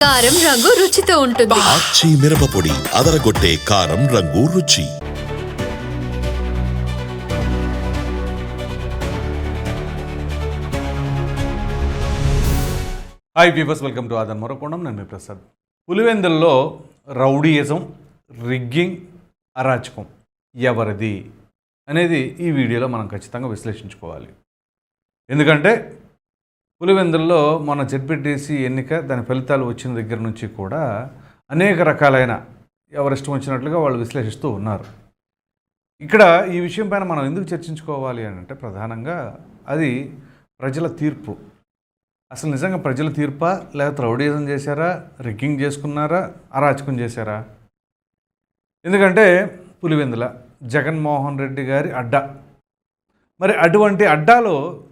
కారం రంగు రుచితో ఉంటుంది. ఆచి మిరపపొడి అదరగొట్టే కారం రంగు రుచి. హాయ్ పీపర్స్ వెల్కమ్ టు ఆదన్ మరొకొండం నేను మీ ప్రసాద్ పులివెందుల్లో రౌడీయిజం రిగ్గింగ్ అరాచకం ఎవరిది అనేది ఈ వీడియోలో మనం ఖచ్చితంగా విశ్లేషించుకోవాలి. ఎందుకంటే పులివెందుల్లో మన జడ్పీటీసీ ఎన్నిక దాని ఫలితాలు వచ్చిన దగ్గర నుంచి కూడా అనేక రకాలైన ఎవరిష్టం వచ్చినట్లుగా వాళ్ళు విశ్లేషిస్తూ ఉన్నారు. ఇక్కడ ఈ విషయం పైన మనం ఎందుకు చర్చించుకోవాలి అని అంటే ప్రధానంగా అది ప్రజల తీర్పు. అసలు నిజంగా ప్రజల తీర్పా? లేకపోతే రౌడీజం చేశారా? రిగ్గింగ్ చేసుకున్నారా? అరాచకం చేశారా? ఎందుకంటే పులివెందుల జగన్మోహన్ రెడ్డి గారి అడ్డా. మరి అటువంటి అడ్డాలో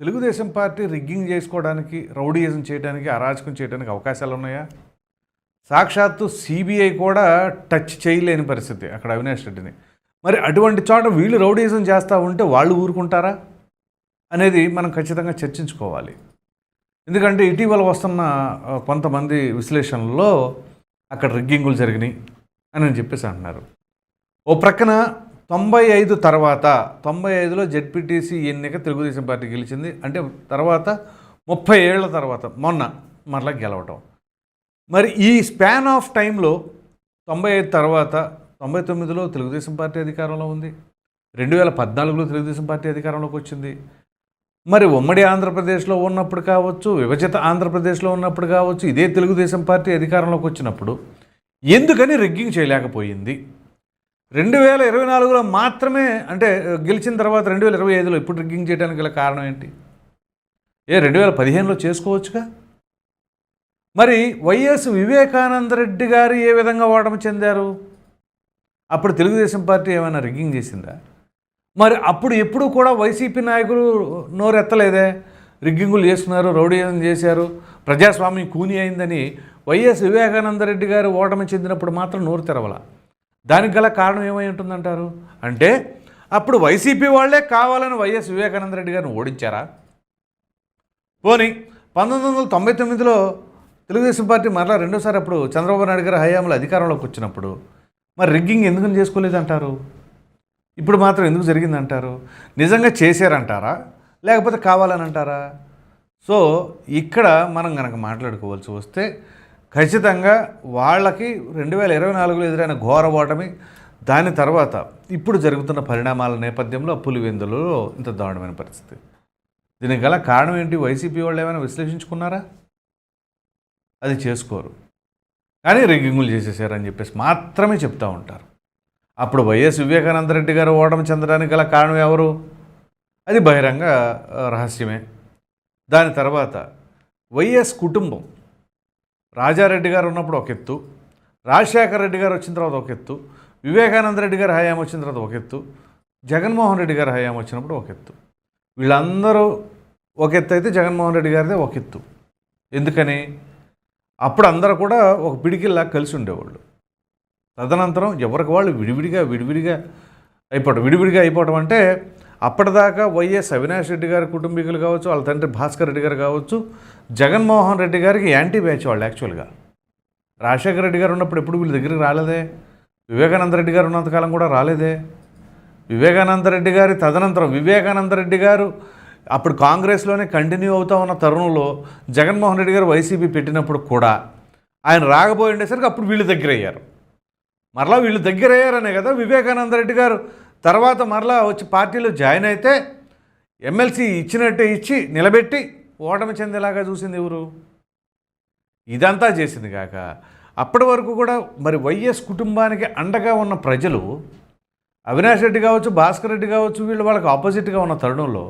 తెలుగుదేశం పార్టీ రిగ్గింగ్ చేసుకోవడానికి రౌడీయిజం చేయడానికి అరాచకం చేయడానికి అవకాశాలు ఉన్నాయా సాక్షాత్తు సిబిఐ కూడా టచ్ చేయలేని పరిస్థితి అక్కడ అవినాష్ రెడ్డిని. మరి అటువంటి చోట వీళ్ళు రౌడీయిజం చేస్తూ ఉంటే వాళ్ళు ఊరుకుంటారా? అనేది మనం ఖచ్చితంగా చర్చించుకోవాలి. ఎందుకంటే ఇటీవల వస్తున్న కొంతమంది విశ్లేషణలో అక్కడ రిగ్గింగులు జరిగినాయి అని చెప్పేసి అంటున్నారు. ఓ ప్రక్కన తొంభై ఐదు తర్వాత తొంభై ఐదులో జెడ్పీటీసీ ఎన్నిక తెలుగుదేశం పార్టీ గెలిచింది. అంటే తర్వాత ముప్పై ఏళ్ళ తర్వాత మొన్న మరలా గెలవటం. మరి ఈ స్పాన్ ఆఫ్ టైంలో తొంభై ఐదు తర్వాత తొంభై తొమ్మిదిలో తెలుగుదేశం పార్టీ అధికారంలో ఉంది. రెండు వేల పద్నాలుగులో తెలుగుదేశం పార్టీ అధికారంలోకి వచ్చింది. మరి ఉమ్మడి ఆంధ్రప్రదేశ్లో ఉన్నప్పుడు కావచ్చు విభజిత ఆంధ్రప్రదేశ్లో ఉన్నప్పుడు కావచ్చు ఇదే తెలుగుదేశం పార్టీ అధికారంలోకి వచ్చినప్పుడు ఎందుకని రిగ్గింగ్ చేయలేకపోయింది? రెండు వేల ఇరవై నాలుగులో మాత్రమే అంటే గెలిచిన తర్వాత రెండు వేల ఇరవై ఐదులో ఇప్పుడు రిగ్గింగ్ చేయడానికి గల కారణం ఏంటి? ఏ రెండు వేల పదిహేనులో చేసుకోవచ్చుగా? మరి వైఎస్ వివేకానంద రెడ్డి గారు ఏ విధంగా ఓటమి చెందారు? అప్పుడు తెలుగుదేశం పార్టీ ఏమైనా రిగ్గింగ్ చేసిందా? మరి అప్పుడు ఎప్పుడు కూడా వైసీపీ నాయకులు నోరెత్తలేదే? రిగ్గింగులు చేస్తున్నారు రౌడీజం చేశారు ప్రజాస్వామ్యం కూని అయిందని వైఎస్ వివేకానంద రెడ్డి గారు ఓటమి చెందినప్పుడు మాత్రం నోరు తెరవలా. దానికి గల కారణం ఏమై ఉంటుందంటారు? అంటే అప్పుడు వైసీపీ వాళ్ళే కావాలని వైఎస్ వివేకానంద రెడ్డి గారిని ఓడించారా? పోనీ పంతొమ్మిది వందల తొంభై తొమ్మిదిలో తెలుగుదేశం పార్టీ మరలా రెండోసారి అప్పుడు చంద్రబాబు నాయుడు గారు హయాంలో అధికారంలోకి వచ్చినప్పుడు మరి రిగ్గింగ్ ఎందుకు చేసుకోలేదంటారు? ఇప్పుడు మాత్రం ఎందుకు జరిగిందంటారు? నిజంగా చేశారంటారా? లేకపోతే కావాలని అంటారా సో ఇక్కడ మనం కనుక మాట్లాడుకోవాల్సి వస్తే ఖచ్చితంగా వాళ్ళకి రెండు వేల ఇరవై నాలుగులో ఎదురైన ఘోర ఓటమి దాని తర్వాత ఇప్పుడు జరుగుతున్న పరిణామాల నేపథ్యంలో పులివెందులలో ఇంత దారుణమైన పరిస్థితి. దీనికి గల కారణం ఏంటి? వైసీపీ వాళ్ళు ఏమైనా విశ్లేషించుకున్నారా? అది చేసుకోరు. కానీ రిగ్గింగులు చేసేసారని చెప్పేసి మాత్రమే చెప్తూ ఉంటారు. అప్పుడు వైఎస్ వివేకానంద రెడ్డి గారు ఓటమి చెందడానికి గల కారణం ఎవరు? అది బహిరంగ రహస్యమే. దాని తర్వాత వైఎస్ కుటుంబం రాజారెడ్డి గారు ఉన్నప్పుడు ఒక ఎత్తు రాజశేఖర రెడ్డి గారు వచ్చిన తర్వాత ఒక ఎత్తు వివేకానంద రెడ్డి గారు హయాం వచ్చిన తర్వాత ఒక ఎత్తు జగన్మోహన్ రెడ్డి గారు హయాం వచ్చినప్పుడు ఒక ఎత్తు. వీళ్ళందరూ ఒక ఎత్తు అయితే జగన్మోహన్ రెడ్డి గారిదే ఒక ఎత్తు. ఎందుకని? అప్పుడు అందరూ కూడా ఒక పిడికిల్లా కలిసి ఉండేవాళ్ళు. తదనంతరం ఎవరికి వాళ్ళు విడివిడిగా విడివిడిగా అయిపోవడం విడివిడిగా అయిపోవడం అంటే అప్పటిదాకా వైఎస్ అవినాష్ రెడ్డి గారి కుటుంబీకులు కావచ్చు వాళ్ళ తండ్రి భాస్కర్ రెడ్డి గారు కావచ్చు జగన్మోహన్ రెడ్డి గారికి యాంటీ బ్యాచ్ వాళ్ళు యాక్చువల్గా. రాజశేఖర రెడ్డి గారు ఉన్నప్పుడు ఎప్పుడు వీళ్ళ దగ్గరికి రాలేదే? వివేకానంద రెడ్డి గారు ఉన్నంతకాలం కూడా రాలేదే? వివేకానంద రెడ్డి గారి తదనంతరం వివేకానంద రెడ్డి గారు అప్పుడు కాంగ్రెస్లోనే కంటిన్యూ అవుతా ఉన్న తరుణంలో జగన్మోహన్ రెడ్డి గారు వైసీపీ పెట్టినప్పుడు కూడా ఆయన రాకపోయి ఉండేసరికి అప్పుడు వీళ్ళు దగ్గర అయ్యారు మరలా వీళ్ళు దగ్గర అయ్యారనే కదా వివేకానంద రెడ్డి గారు తర్వాత మరలా వచ్చి పార్టీలో జాయిన్ అయితే ఎమ్మెల్సీ ఇచ్చినట్టే ఇచ్చి నిలబెట్టి ఓటమి చెందేలాగా చూసింది ఎవరు? ఇదంతా చేసింది కాక అప్పటి వరకు కూడా మరి వైఎస్ కుటుంబానికి అండగా ఉన్న ప్రజలు అవినాష్ రెడ్డి కావచ్చు భాస్కర్ రెడ్డి కావచ్చు వీళ్ళు వాళ్ళకి ఆపోజిట్గా ఉన్న తరుణంలో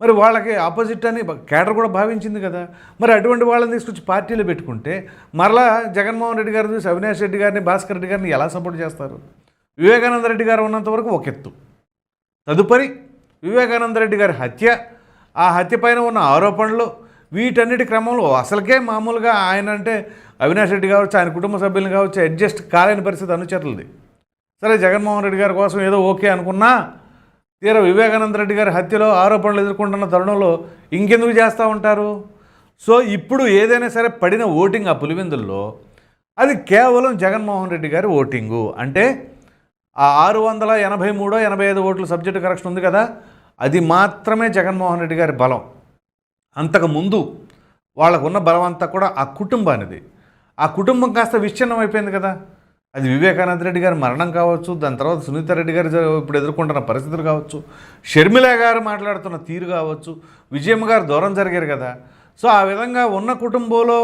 మరి వాళ్ళకి ఆపోజిట్ అని కేడర్ కూడా భావించింది కదా. మరి అటువంటి వాళ్ళని తీసుకొచ్చి పార్టీలో పెట్టుకుంటే మరలా జగన్మోహన్ రెడ్డి గారు చూసి అవినాష్ రెడ్డి గారిని భాస్కర్ రెడ్డి గారిని ఎలా సపోర్ట్ చేస్తారు? వివేకానంద రెడ్డి గారు ఉన్నంత వరకు ఒక ఎత్తు. తదుపరి వివేకానంద రెడ్డి గారి హత్య. ఆ హత్య పైన ఉన్న ఆరోపణలు వీటన్నిటి క్రమంలో అసలుకే మామూలుగా ఆయన అంటే అవినాష్ రెడ్డి కావచ్చు ఆయన కుటుంబ సభ్యులను కావచ్చు అడ్జస్ట్ కాలేని పరిస్థితి అనుచరులది. సరే జగన్మోహన్ రెడ్డి గారి కోసం ఏదో ఓకే అనుకున్నా తీరా వివేకానంద రెడ్డి గారి హత్యలో ఆరోపణలు ఎదుర్కొంటున్న తరుణంలో ఇంకెందుకు చేస్తూ ఉంటారు? సో ఇప్పుడు ఏదైనా సరే పడిన ఓటింగ్ ఆ పులివెందుల్లో అది కేవలం జగన్మోహన్ రెడ్డి గారి ఓటింగు. అంటే ఆ ఆరు వందల ఎనభై మూడో ఎనభై ఐదు ఓట్లు సబ్జెక్టు కరెక్షన్ ఉంది కదా? అది మాత్రమే జగన్మోహన్ రెడ్డి గారి బలం. అంతకు ముందు వాళ్ళకున్న బలం అంతా కూడా ఆ కుటుంబానిది. ఆ కుటుంబం కాస్త విచ్ఛిన్నం అయిపోయింది కదా? అది వివేకానంద రెడ్డి గారి మరణం కావచ్చు దాని తర్వాత సునీత రెడ్డి గారు ఇప్పుడు ఎదుర్కొంటున్న పరిస్థితులు కావచ్చు షర్మిల గారు మాట్లాడుతున్న తీరు కావచ్చు విజయమ్మ గారు దూరం జరిగారు కదా? సో ఆ విధంగా ఉన్న కుటుంబంలో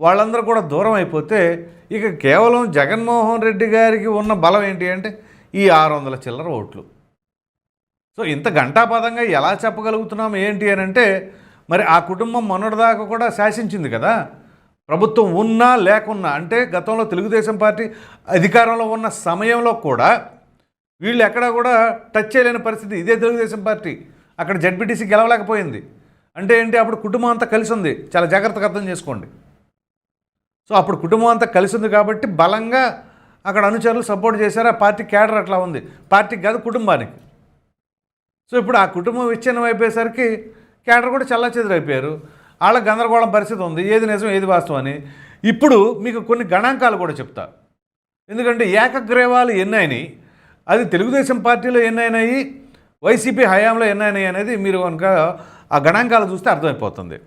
వాళ్ళందరూ కూడా దూరం అయిపోతే ఇక కేవలం జగన్మోహన్ రెడ్డి గారికి ఉన్న బలం ఏంటి అంటే ఈ ఆరు వందల చిల్లర ఓట్లు. సో ఇంత గంటాపదంగా ఎలా చెప్పగలుగుతున్నాం ఏంటి అని అంటే మరి ఆ కుటుంబం మొన్నటిదాకా కూడా శాసించింది కదా. ప్రభుత్వం ఉన్నా లేకున్నా అంటే గతంలో తెలుగుదేశం పార్టీ అధికారంలో ఉన్న సమయంలో కూడా వీళ్ళు ఎక్కడా కూడా టచ్ చేయలేని పరిస్థితి. ఇదే తెలుగుదేశం పార్టీ. అక్కడ జడ్పీటీసీ గెలవలేకపోయింది. అంటే ఏంటి? అప్పుడు కుటుంబం అంతా కలిసి ఉంది. చాలా జాగ్రత్తగా అర్థం చేసుకోండి. సో అప్పుడు కుటుంబం అంతా కలిసి ఉంది కాబట్టి బలంగా అక్కడ అనుచరులు సపోర్ట్ చేశారు. ఆ పార్టీ క్యాడర్ అట్లా ఉంది. పార్టీకి కాదు కుటుంబానికి. సో ఇప్పుడు ఆ కుటుంబం విచ్ఛిన్నం అయిపోయేసరికి క్యాడర్ కూడా చల్ల వాళ్ళ గందరగోళం పరిస్థితి ఉంది. ఏది నిజం ఏది వాస్తవం అని. ఇప్పుడు మీకు కొన్ని గణాంకాలు కూడా చెప్తా. ఎందుకంటే ఏకగ్రీవాలు ఎన్నైనాయి అది తెలుగుదేశం పార్టీలో ఎన్నైనాయి వైసీపీ హయాంలో ఎన్నైనాయి అనేది మీరు కనుక ఆ గణాంకాలు చూస్తే అర్థమైపోతుంది.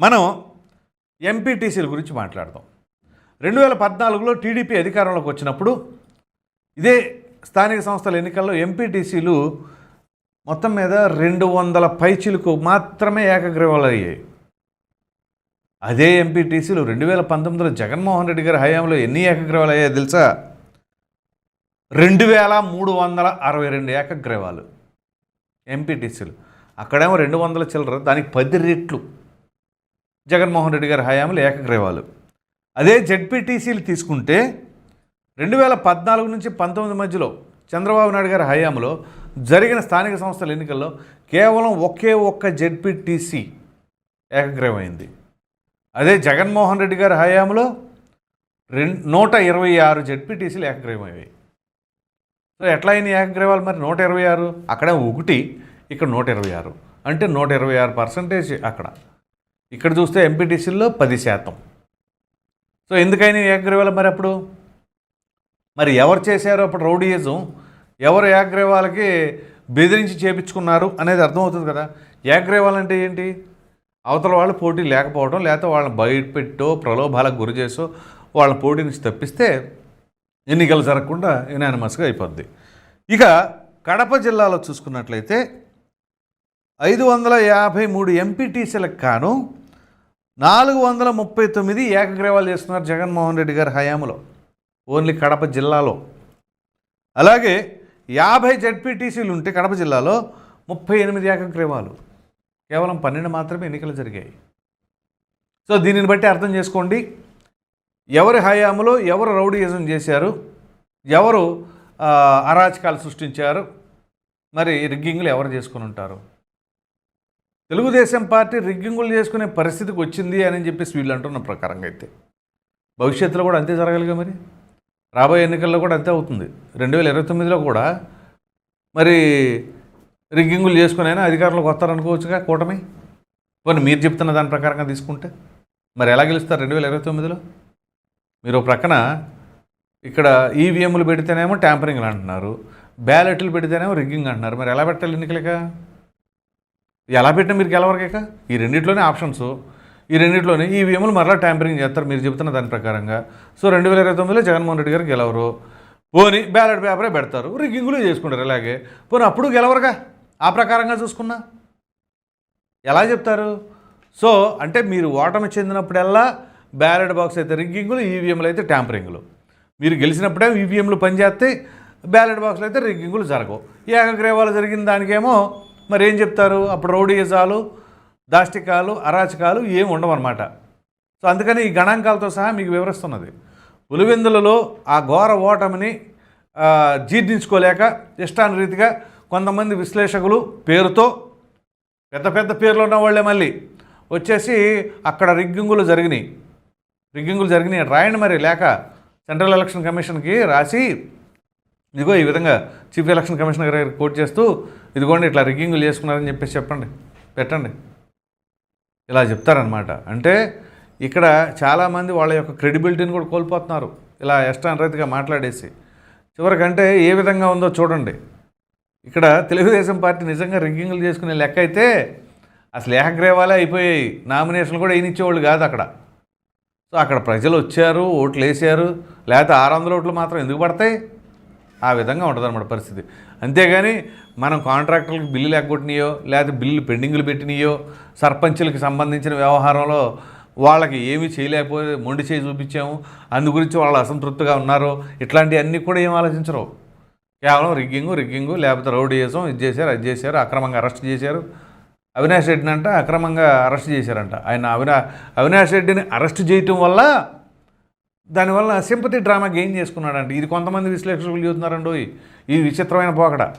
మనం ఎంపీటీసీల గురించి మాట్లాడదాం. రెండు వేల పద్నాలుగులో టీడీపీ అధికారంలోకి వచ్చినప్పుడు ఇదే స్థానిక సంస్థల ఎన్నికల్లో ఎంపీటీసీలు మొత్తం మీద రెండు వందల పైచిలకు మాత్రమే ఏకగ్రీవాలు అయ్యాయి అదే ఎంపీటీసీలు రెండు వేల పంతొమ్మిదిలో జగన్మోహన్ రెడ్డి గారి హయాంలో ఎన్ని ఏకగ్రీవాలు అయ్యాయో తెలుసా? రెండు వేల మూడు వందల అరవై రెండు ఏకగ్రీవాలు ఎంపీటీసీలు అక్కడేమో రెండు వందల చిల్లర దానికి పది రెట్లు. జగన్మోహన్ రెడ్డి గారి హయాంలో ఏకగ్రీవాలు. అదే జెడ్పీటీసీలు తీసుకుంటే రెండు వేల పద్నాలుగు నుంచి పంతొమ్మిది మధ్యలో చంద్రబాబు నాయుడు గారి హయాంలో జరిగిన స్థానిక సంస్థల ఎన్నికల్లో కేవలం ఒకే ఒక్క జెడ్పీటీసీ ఏకగ్రీవమైంది. అదే జగన్మోహన్ రెడ్డి గారి హయాంలో రెండు నూట ఇరవై ఆరు జెడ్పీటీసీలు ఏకగ్రీవమయ్యాయి సో ఎట్లా అయిన ఏకగ్రీవాలు మరి? నూట ఇరవై ఆరు? అక్కడ ఒకటి ఇక్కడ నూట ఇరవై ఆరు. అంటే నూట ఇరవై ఆరు పర్సంటేజ్ అక్కడ. ఇక్కడ చూస్తే ఎంపీటీసీల్లో పది శాతం. సో ఎందుకైనా ఏకగ్రీవాల మరి అప్పుడు? మరి ఎవరు చేశారో అప్పుడు రౌడీయిజం? ఎవరు ఏకగ్రీవాలకి బెదిరించి చేపించుకున్నారు అనేది అర్థమవుతుంది కదా. ఏకగ్రీవాలు అంటే ఏంటి? అవతల వాళ్ళు పోటీ లేకపోవడం లేకపోతే వాళ్ళని బయటపెట్టో ప్రలోభాలకు గురి చేసో వాళ్ళ పోటీ నుంచి తప్పిస్తే ఎన్నికలు జరగకుండా యునానిమస్గా అయిపోద్ది. ఇక కడప జిల్లాలో చూసుకున్నట్లయితే ఐదు వందల యాభై మూడు ఎంపీటీసీలకు కాను నాలుగు వందల ముప్పై తొమ్మిది ఏకగ్రీవాలు చేస్తున్నారు జగన్మోహన్ రెడ్డి గారి హయాంలో. ఓన్లీ కడప జిల్లాలో. అలాగే యాభై జడ్పీటీసీలు ఉంటే కడప జిల్లాలో ముప్పై ఎనిమిది ఏకగ్రీవాలు. కేవలం పన్నెండు మాత్రమే ఎన్నికలు జరిగాయి. సో దీనిని బట్టి అర్థం చేసుకోండి. ఎవరి హయాంలో ఎవరు రౌడీయిజం చేశారు ఎవరు అరాచకాలు సృష్టించారు మరి రిగ్గింగ్లు ఎవరు చేసుకుని ఉంటారు? తెలుగుదేశం పార్టీ రిగ్గింగులు చేసుకునే పరిస్థితికి వచ్చింది అని చెప్పేసి వీళ్ళు అంటున్న ప్రకారంగా అయితే. భవిష్యత్తులో కూడా అంతే జరగాలిగా మరి? రాబోయే ఎన్నికల్లో కూడా అంతే అవుతుంది. రెండు వేల ఇరవై తొమ్మిదిలో కూడా మరి రిగ్గింగులు చేసుకునైనా అధికారంలోకి వస్తారనుకోవచ్చుగా కూటమి? కొన్ని మీరు చెప్తున్న దాని ప్రకారంగా తీసుకుంటే. మరి ఎలా గెలుస్తారు రెండు వేల ఇరవై తొమ్మిదిలో? మీరు ప్రక్కన ఇక్కడ ఈవీఎంలు పెడితేనేమో ట్యాంపరింగ్లు అంటున్నారు. బ్యాలెట్లు పెడితేనేమో రిగ్గింగ్ అంటున్నారు. మరి ఎలా పెట్టాలి ఎన్నికలక? ఎలా పెట్టినా మీరు గెలవరకేక ఈ రెండిట్లోనే ఆప్షన్స్ ఈ రెండిట్లోనే ఈవీఎంలు మరలా ట్యాంపరింగ్ చేస్తారు. మీరు చెబుతున్న దాని ప్రకారంగా. సో రెండు వేల ఇరవై తొమ్మిదిలో జగన్మోహన్ రెడ్డి గారు గెలవరు. పోని బ్యాలెట్ పేపరే పెడతారు. రిగ్గింగులు చేసుకుంటారు అలాగే పోనీ అప్పుడు గెలవరుగా? ఆ ప్రకారంగా చూసుకున్నా. ఎలా చెప్తారు? సో అంటే మీరు ఓటమి చెందినప్పుడల్లా బ్యాలెట్ బాక్స్ అయితే రిగ్గింగులు ఈవీఎంలు అయితే ట్యాంపరింగ్లు మీరు గెలిచినప్పుడే ఈవీఎంలు పనిచేస్తాయి. బ్యాలెట్ బాక్స్లు అయితే రిగ్గింగులు జరగవు. ఏకగ్రీవాలు జరిగిన దానికేమో మరి ఏం చెప్తారు? అప్పుడు రౌడీయజాలు దాష్టికాలు అరాచకాలు ఏమి ఉండవన్నమాట. సో అందుకని ఈ గణాంకాలతో సహా మీకు వివరిస్తున్నది. పులివెందులలో ఆ ఘోర ఓటమిని జీర్ణించుకోలేక ఇష్టానురీతిగా కొంతమంది విశ్లేషకులు పేరుతో పెద్ద పెద్ద పేర్లు ఉన్న వాళ్ళే మళ్ళీ వచ్చేసి అక్కడ రిగ్గింగులు జరిగినాయి. రిగ్గింగులు జరిగినాయి. రాయండి మరి లేక సెంట్రల్ ఎలక్షన్ కమిషన్కి రాసి ఇదిగో ఈ విధంగా చీఫ్ ఎలక్షన్ కమిషనర్ గారు కోట్ చేస్తూ ఇదిగోండి ఇట్లా రిగ్గింగ్లు చేసుకున్నారని చెప్పేసి చెప్పండి పెట్టండి. ఇలా చెప్తారనమాట అంటే ఇక్కడ చాలామంది వాళ్ళ యొక్క క్రెడిబిలిటీని కూడా కోల్పోతున్నారు ఇలా ఎస్టాన్ రైతుగా మాట్లాడేసి. చివరికంటే ఏ విధంగా ఉందో చూడండి. ఇక్కడ తెలుగుదేశం పార్టీ నిజంగా రిగ్గింగ్లు చేసుకునే లెక్క అయితే అసలు ఏకగ్రీవాలే అయిపోయాయి. నామినేషన్లు కూడా వేయనిచ్చేవాళ్ళు కాదు అక్కడ. సో అక్కడ ప్రజలు వచ్చారు ఓట్లు వేసారు లేకపోతే ఆరు వందల ఓట్లు మాత్రం ఎందుకు పడతాయి? ఆ విధంగా ఉంటుంది పరిస్థితి. అంతేగాని మనం కాంట్రాక్టర్లకు బిల్లు లేకొట్టినాయో లేకపోతే బిల్లు పెండింగ్లు పెట్టినాయో సర్పంచులకు సంబంధించిన వ్యవహారంలో వాళ్ళకి ఏమీ చేయలేకపోతే మొండి చేయి చూపించాము. అందు గురించి వాళ్ళు అసంతృప్తిగా ఉన్నారు ఇట్లాంటివన్నీ కూడా ఏం ఆలోచించరు. కేవలం రిగ్గింగు రిగ్గింగు లేకపోతే రౌడీయిజం ఇది చేశారు అది చేశారు అక్రమంగా అరెస్ట్ చేశారు. అవినాష్ రెడ్డిని అంట అక్రమంగా అరెస్ట్ చేశారంట. ఆయన అవినా అవినాష్ రెడ్డిని అరెస్ట్ చేయటం వల్ల దానివల్ల సింపతి డ్రామా గెయిన్ చేసుకున్నాడండి ఇది కొంతమంది విశ్లేషకులు చెబుతున్నారండి ఈ విచిత్రమైన పోకడ.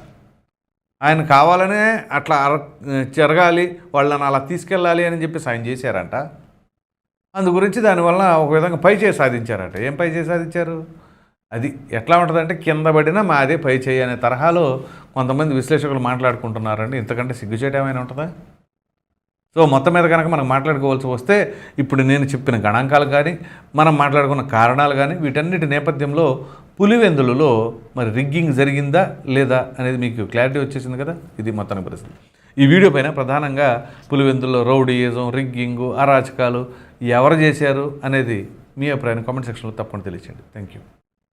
ఆయన కావాలనే అట్లా అర జరగాలి వాళ్ళని అలా తీసుకెళ్ళాలి అని చెప్పేసి ఆయన చేశారంట. అందు గురించి దానివల్ల ఒక విధంగా పై చేయి సాధించారట. ఏం పై చేయి సాధించారు? అది ఎట్లా ఉంటుందంటే కింద పడినా మాదే పై చేయి అనే తరహాలో కొంతమంది విశ్లేషకులు మాట్లాడుకుంటున్నారండి. ఇంతకంటే సిగ్గుచేట ఏమైనా ఉంటుందా? సో మొత్తం మీద కనుక మనం మాట్లాడుకోవాల్సి వస్తే ఇప్పుడు నేను చెప్పిన గణాంకాలు కానీ మనం మాట్లాడుకున్న కారణాలు కానీ వీటన్నిటి నేపథ్యంలో పులివెందులలో మరి రిగ్గింగ్ జరిగిందా లేదా అనేది మీకు క్లారిటీ వచ్చేసింది కదా? ఇది మొత్తానికి పరిస్థితి. ఈ వీడియో పైన ప్రధానంగా పులివెందుల్లో రౌడీయిజం రిగ్గింగు అరాచకాలు ఎవరు చేశారు అనేది మీ అభిప్రాయాన్ని కామెంట్ సెక్షన్లో తప్పకుండా తెలియచేయండి. Thank you